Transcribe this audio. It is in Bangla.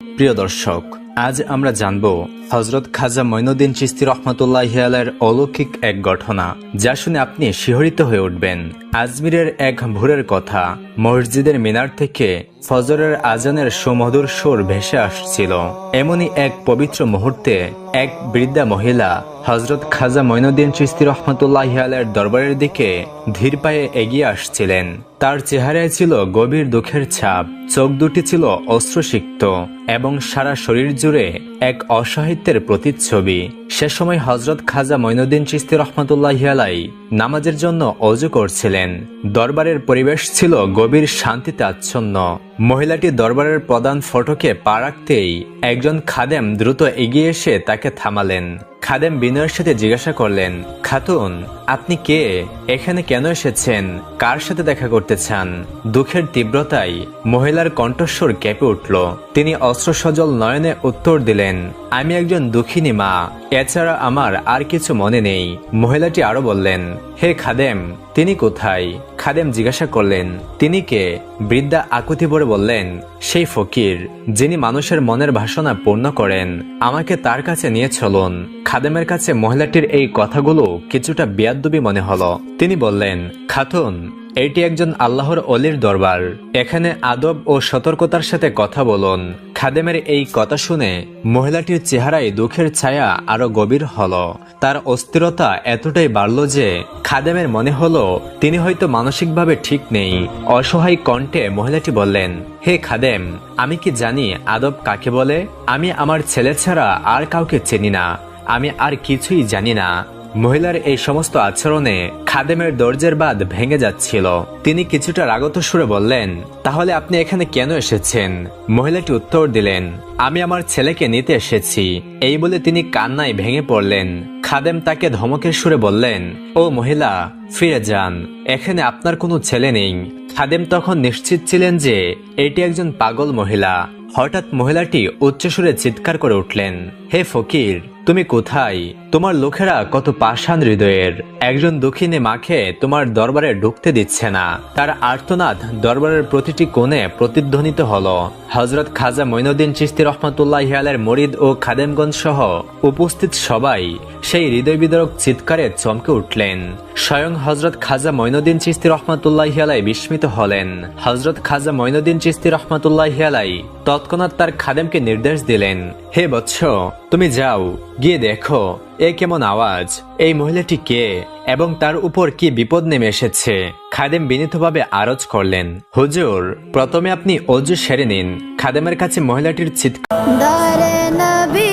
প্রিয় দর্শক আজ আমরা জানব হজরত খাজা মঈনুদ্দিন চিস্তি রহমতুল্লাহ আলের অলৌকিক এক ঘটনা, যা শুনে আপনি শিহরিত হয়ে উঠবেন। আজমিরের এক ভোরের কথা, মসজিদের মিনার থেকে ফজরের আজানের সুমধুর সুর ভেসে আসছিল। এমনই এক পবিত্র মুহূর্তে এক বৃদ্ধা মহিলা হজরত খাজা মঈনুদ্দিন চিস্তি রহমতুল্লাহ আলের দরবারের দিকে ধীর পায়ে এগিয়ে আসছিলেন। তার চেহারায় ছিল গভীর দুঃখের ছাপ, চোখ দুটি ছিল অশ্রুসিক্ত এবং সারা শরীর জুড়ে এক অসাহিত্যের প্রতিচ্ছবি। সে সময় হজরত খাজা মঈনুদ্দিন চিস্তি রহমতুল্লাহ নামাজের জন্য অজু করছিলেন। দরবারের পরিবেশ ছিল গভীর শান্তিতে আচ্ছন্ন মহিলাটি দরবারের প্রধান ফটোকে পা রাখতেই একজন খাদেম দ্রুত এগিয়ে এসে তাকে থামালেন। খাদেম বিনয়ের সাথে জিজ্ঞাসা করলেন, খাতুন, আপনি কে? এখানে কেন এসেছেন? কার সাথে দেখা করতে চান? দুঃখের তীব্রতায় মহিলার কণ্ঠস্বর কেঁপে উঠল। তিনি অস্ত্রসজল নয়নে উত্তর দিলেন, আমি একজন দুঃখিনী মা, এছাড়া আমার আর কিছু মনে নেই। মহিলাটি আরও বললেন, হে খাদেম, তিনি কোথায়? খাদেম জিজ্ঞাসা করলেন, তিনি কে? বৃদ্ধা আকুতি ভরে বললেন, সেই ফকির, যিনি মানুষের মনের ভাষণা পূর্ণ করেন, আমাকে তার কাছে নিয়ে চলুন। খাদেমের কাছে মহিলাটির এই কথাগুলো কিছুটা বিয়াদ্দবি মনে হলো। তিনি বললেন, খাতুন, এটি একজন আল্লাহর অলির দরবার। এখানে আদব ও সতর্কতার সাথে কথা বলুন। খাদেমের এই কথা শুনে মহিলাটির চেহারায় দুঃখের ছায়া আরও গভীর হল। তার অস্থিরতা এতটাই বাড়ল যে খাদেমের মনে হলো, তিনি হয়তো মানসিকভাবে ঠিক নেই। অসহায় কণ্ঠে মহিলাটি বললেন, হে খাদেম, আমি কি জানি আদব কাকে বলে? আমি আমার ছেলে ছাড়া আর কাউকে চিনি না। আমি আর কিছুই জানি না। মহিলার এই সমস্ত আচরণে খাদেমের দরজের বাদ ভেঙে যাচ্ছিল। তিনি কিছুটা রাগত সুরে বললেন, তাহলে আপনি এখানে কেন এসেছেন? মহিলাটি উত্তর দিলেন, আমি আমার ছেলেকে নিতে এসেছি। এই বলে তিনি কান্নায় ভেঙে পড়লেন। খাদেম তাকে ধমকের সুরে বললেন, ও মহিলা, ফিরে যান। এখানে আপনার কোনো ছেলে নেই। খাদেম তখন নিশ্চিত ছিলেন যে এটি একজন পাগল মহিলা। হঠাৎ মহিলাটি উচ্চস্বরে চিৎকার করে উঠলেন, হে ফকির তুমি কোথায়? তোমার লোকেরা কত পাষাণ হৃদয়ের। একজন দক্ষিণে মাকে তোমার দরবারে ঢুকতে দিচ্ছে না। তার আর্তনাদ দরবারের প্রতিটি কোণে প্রতিধ্বনিত হল। হজরত খাজা মঈনুদ্দিন চিস্তি রহমতুল্লাহ হিয়ালের মরিদ ও খাদেমগঞ্জ সহ উপস্থিত সবাই সেই হৃদয় বিদরক চিৎকারে চমকে উঠলেন। স্বয়ং হজরত খাজা মঈনুদ্দিন চিস্তি রহমতুল্লাহ আলাই বিস্মিত হলেন। হজরত খাজা মঈনুদ্দিন চিস্তি রহমতুল্লাহ আলাই তৎক্ষণাৎ তার খাদেমকে নির্দেশ দিলেন, হে বৎস, তুমি যাও। গিয়ে দেখো, এ কেমন আওয়াজ? এই মহিলাটি কে? এবং তার উপর কি বিপদ নেমে এসেছে? খাদেম বিনীতভাবে আরজ করলেন, হুজুর, প্রথমে আপনি অজু সেরে নিন। খাদেমের কাছে মহিলাটির চিৎকার